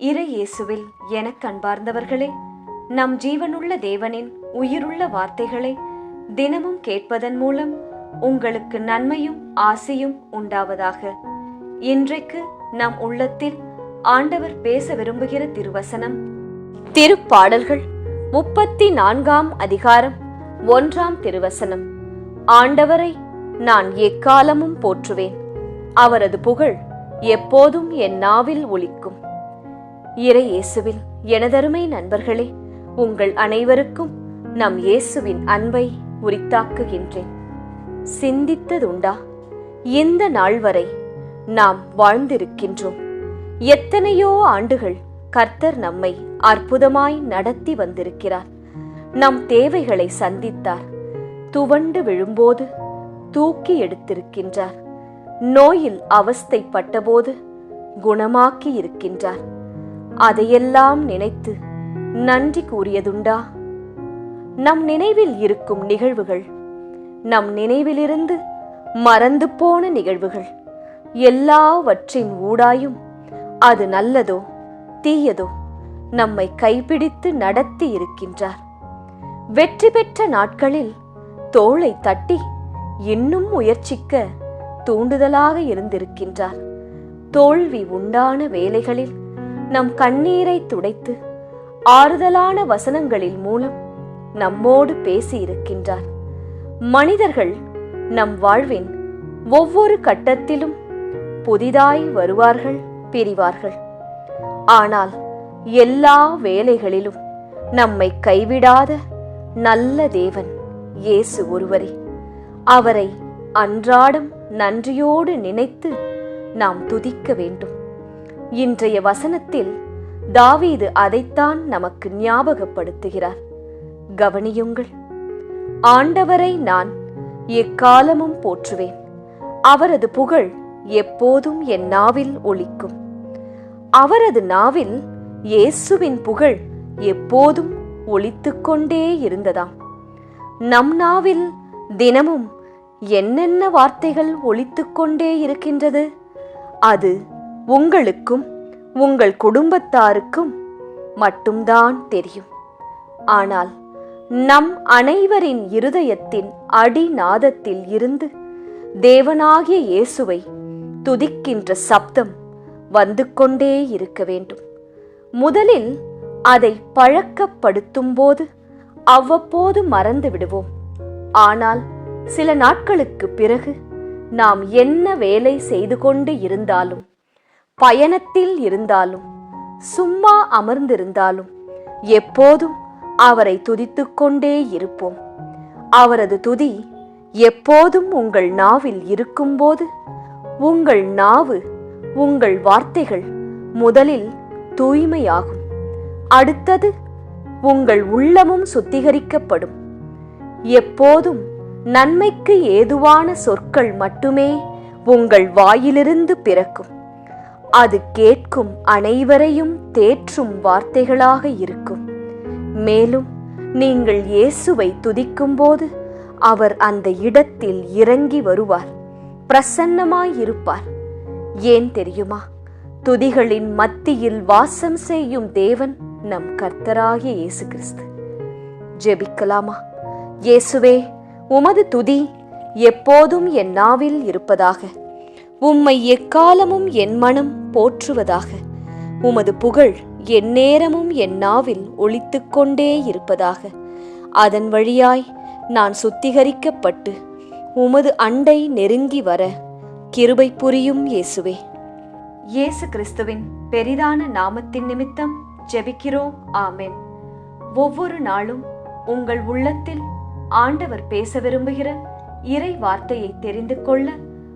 இறை இயேசுவில் எனக் கண்பார்ந்தவர்களே நம் ஜீவனுள்ள தேவனின் உயிருள்ள வார்த்தைகளை தினமும் கேட்பதன் மூலம் உங்களுக்கு நன்மையும் ஆசையும் உண்டாவதாக. இன்றைக்கு நம் உள்ளத்தில் ஆண்டவர் பேச விரும்புகிற திருவசனம் திருப்பாடல்கள் முப்பத்தி நான்காம் அதிகாரம் ஒன்றாம் திருவசனம். ஆண்டவரை நான் எக்காலமும் போற்றுவேன் அவரது புகழ் எப்போதும் என் நாவில் ஒலிக்கும். இறை இயேசுவில் எனதருமை நண்பர்களே உங்கள் அனைவருக்கும் நம் இயேசுவின் அன்பை உரித்தாக்குகின்றேன். சிந்தித்ததுண்டா? இந்த நாள் வரை நாம் வாழ்ந்திருக்கின்றோம். எத்தனையோ ஆண்டுகள் கர்த்தர் நம்மை அற்புதமாய் நடத்தி வந்திருக்கிறார். நம் தேவைகளை சந்தித்தார். துவண்டு விழும்போது தூக்கி எடுத்திருக்கின்றார். நோயில் அவஸ்தைப்பட்டபோது குணமாக்கி இருக்கின்றார் அதையெல்லாம் நினைத்து நன்றி கூறியதுண்டா? நம் நினைவில் இருக்கும் நிகழ்வுகள் நம் நினைவிலிருந்து மறந்து போன நிகழ்வுகள் எல்லாவற்றின் ஊடாயும் அது நல்லதோ தீயதோ நம்மை கைப்பிடித்து நடத்தி இருக்கின்றார். வெற்றி பெற்ற நாட்களில் தோளை தட்டி இன்னும் முயற்சிக்க தூண்டுதலாக இருந்திருக்கின்றார். தோல்வி உண்டான வேலைகளில் நம் கண்ணீரை துடைத்து ஆறுதலான வசனங்களில் மூலம் நம்மோடு பேசியிருக்கின்றார். மனிதர்கள் நம் வாழ்வின் ஒவ்வொரு கட்டத்திலும் புதிதாய் வருவார்கள் பிரிவார்கள். ஆனால் எல்லா வேலைகளிலும் நம்மை கைவிடாத நல்ல தேவன் இயேசு ஒருவரே. அவரை அன்றாடம் நன்றியோடு நினைத்து நாம் துதிக்க வேண்டும். இன்றைய வசனத்தில் தாவீது அதைத்தான் நமக்கு ஞாபகப்படுத்துகிறார். கவனியுங்கள் ஆண்டவரை நான் எக்காலமும் போற்றுவேன். அவரது புகழ் எப்போதும் என் நாவில் ஒழிக்கும் அவரது நாவில் இயேசுவின் புகழ் எப்போதும் ஒலித்துக்கொண்டே இருந்ததாம். நம் நாவில் தினமும் என்னென்ன வார்த்தைகள் ஒழித்துக்கொண்டே இருக்கின்றது? அது உங்களுக்கும் உங்கள் குடும்பத்தாருக்கும் மட்டும்தான் தெரியும். ஆனால் நம் அனைவரின் இருதயத்தின் அடிநாதத்தில் இருந்து தேவனாகிய இயேசுவை துதிக்கின்ற சப்தம் வந்து கொண்டே இருக்க வேண்டும். முதலில் அதை பழக்கப்படுத்தும் போது அவ்வப்போது மறந்து விடுவோம். ஆனால் சில நாட்களுக்கு பிறகு நாம் என்ன வேலை செய்து கொண்டு இருந்தாலும் பயணத்தில் இருந்தாலும் சும்மா அமர்ந்திருந்தாலும் எப்போதும் அவரை துதித்துக்கொண்டே இருப்போம். அவரது துதி எப்போதும் உங்கள் நாவில் இருக்கும்போது உங்கள் நாவு உங்கள் வார்த்தைகள் முதலில் தூய்மையாகும். அடுத்தது உங்கள் உள்ளமும் சுத்திகரிக்கப்படும். எப்போதும் நன்மைக்கு ஏதுவான சொற்கள் மட்டுமே உங்கள் வாயிலிருந்து பிறக்கும். அது கேட்கும் அனைவரையும் தேற்றும் வார்த்தைகளாக இருக்கும். மேலும் நீங்கள் இயேசுவை துதிக்கும்போது அவர் அந்த இடத்தில் இறங்கி வருவார் பிரசன்னமாயிருப்பார். ஏன் தெரியுமா? துதிகளின் மத்தியில் வாசம் செய்யும் தேவன் நம் கர்த்தராகிய இயேசு கிறிஸ்து ஜெபிக்கலாமா? இயேசுவே உமது துதி எப்போதும் என் நாவில் இருப்பதாக. உம்மை எக்காலமும் என் மனம் போற்றுவதாக. உமது புகழ் எந்நேரமும் என் நாவில் ஒலித்துக்கொண்டே இருப்பதாக. அதன் வழியாய் நான் சுத்திகரிக்கப்பட்டு உமது அண்டை நெருங்கி வர கிருபை புரியும் இயேசுவே. இயேசு கிறிஸ்துவின் பெரிதான நாமத்தின் நிமித்தம் ஜெபிக்கிறோம். ஆமென். ஒவ்வொரு நாளும் உங்கள் உள்ளத்தில் ஆண்டவர் பேச விரும்புகிற இறை வார்த்தையை தெரிந்து கொள்ள